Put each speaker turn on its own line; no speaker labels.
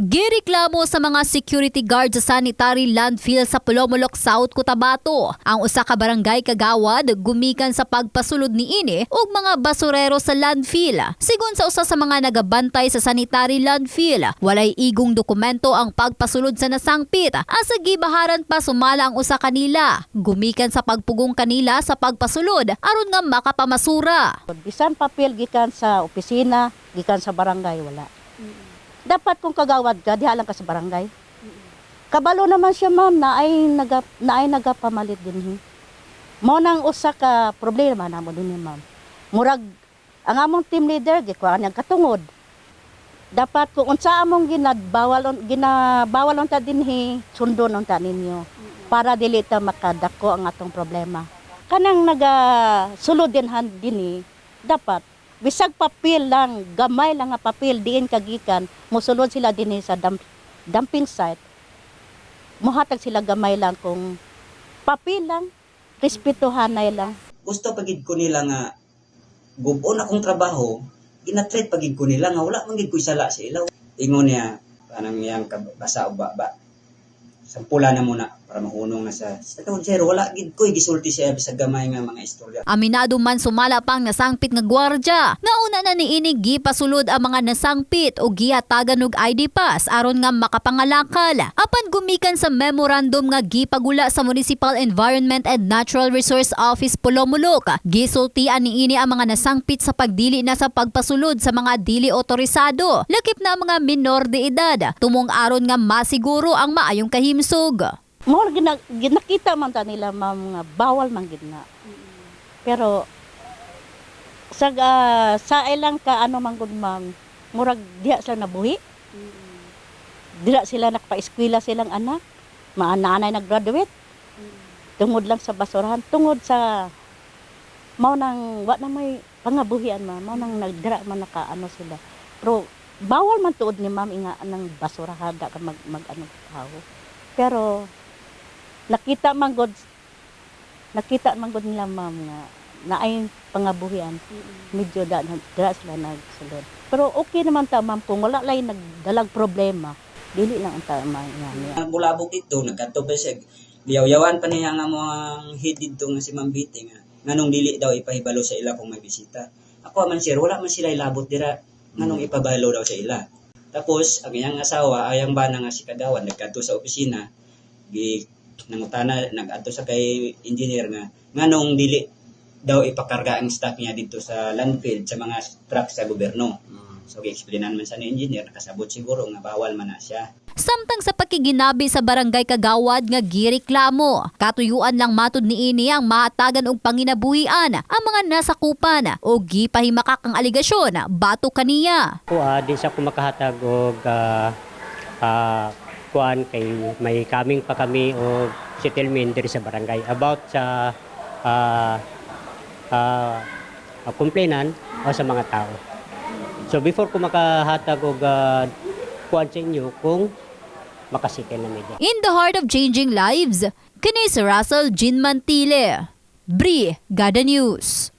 Gireklamo sa mga security guard sa sanitary landfill sa Pulomolok, South Cotabato. Ang usa ka barangay kagawad gumikan sa pagpasulod ni ini ug mga basurero sa landfill. Sigon sa usa sa mga nagabantay sa sanitary landfill, walay igong dokumento ang pagpasulod sa nasangpit. Asa gibaharan pa sumala ang usa kanila. Gumikan sa pagpugong kanila sa pagpasulod aron nga makapamasura.
Bisan papel gikan sa opisina, gikan sa barangay wala. Dapat kung kagawad ka, diha lang ka sa barangay. Kabalo naman siya ma'am na ay naga na ay nagapamalit din. Mo nang usa ka problema namo din ma'am. Murag ang among team leader gikuha niyang katungod. Dapat kung unsa among ginabawal ginabawal unta dinhi sundon unta ninyo para dili ta makadako ang atong problema. Kanang naga sulod din han dinhi dapat bisag papel lang gamay lang nga papel diin kagikan mosulod sila dinhi sa dump, dumping site. Mohatag sila gamay lang kung papel lang respetuhanay lang.
Gusto pagid ko nila nga gubon akong trabaho ginatreat pagid ko nila nga wala man gid ko sala sa ilaw. Ingon niya kanang yang basa o ba ba sampula na muna para mahunong na sa sa tawon sir wala gid ko gisulti siya sa gamay nga mga istorya
Aminado man sumala pang nasangpit nga gwardya. Nauna na ni ini gipasulod ang mga nasangpit o gihatagan og ID pass aron nga makapangalakal. Apan gumikan sa memorandum nga gipagula sa Municipal Environment and Natural Resource Office Pulomulok. Gisultian ni ini ang mga nasangpit sa pagdili na sa pagpasulod sa mga dili otorisado. Lakip na mga minor de edad. Tumong aron nga masiguro ang maayong kahimsog.
Mo gina, ginakita man ta nila ma'am nga bawal man gid na. Pero sa ah, sa ilang ka ano man gud ma'am murag diha sila nabuhi. Diha sila nakapa-eskwela silang anak. Mga nanay nag-graduate. Tungod lang sa basurahan. Tungod sa mao nang wa na may pangabuhian ma'am. Mao nang nagdira man naka ano sila. Pero bawal man tuod ni ma'am inga nang basurahan da ka mag, mag ano tao pero nakita man gud nakita man gud nila ma'am nga naay pangabuhian. Medyo da dira sila nagsulod. Pero okay naman ta ma'am kung wala lay nagdalag problema dili lang ang tama nga
Ang bulabog dito nagkadto pa siya. Liyaw-yawan pa niya nga mga head dito nga si Ma'am Biti nga nganong dili daw ipahibalo sa ila kung may bisita. Ako man sir wala man sila ilabot dira nganong ipabalo daw sa ila. Tapos ang iyang asawa ayang bana nga si Kagawan nagkadto sa opisina gi nangutana nagadto sa kay engineer nga nganong dili daw ipakarga ang stock niya dito sa landfill sa mga truck sa gobyerno. So, gi-explainan man sa ni engineer, nakasabot siguro nga bawal man na siya.
Samtang sa pakiginabi sa barangay Kagawad nga gireklamo, katuyuan lang matud ni ini ang mahatagan og panginabuhian ang mga nasakupan o gipahimakak ang aligasyon bato kaniya.
kuha di sa kumakahatag og ah, ah, kuan kay may kaming pa kami og settlement diri sa barangay about sa ah ah, ah, complainant o sa mga tao. So before ko makahatag og ah, kuan sa inyo kung makasikin na media.
In the heart of changing lives, kini si Russell Jean Mantile. Bri, Gada News.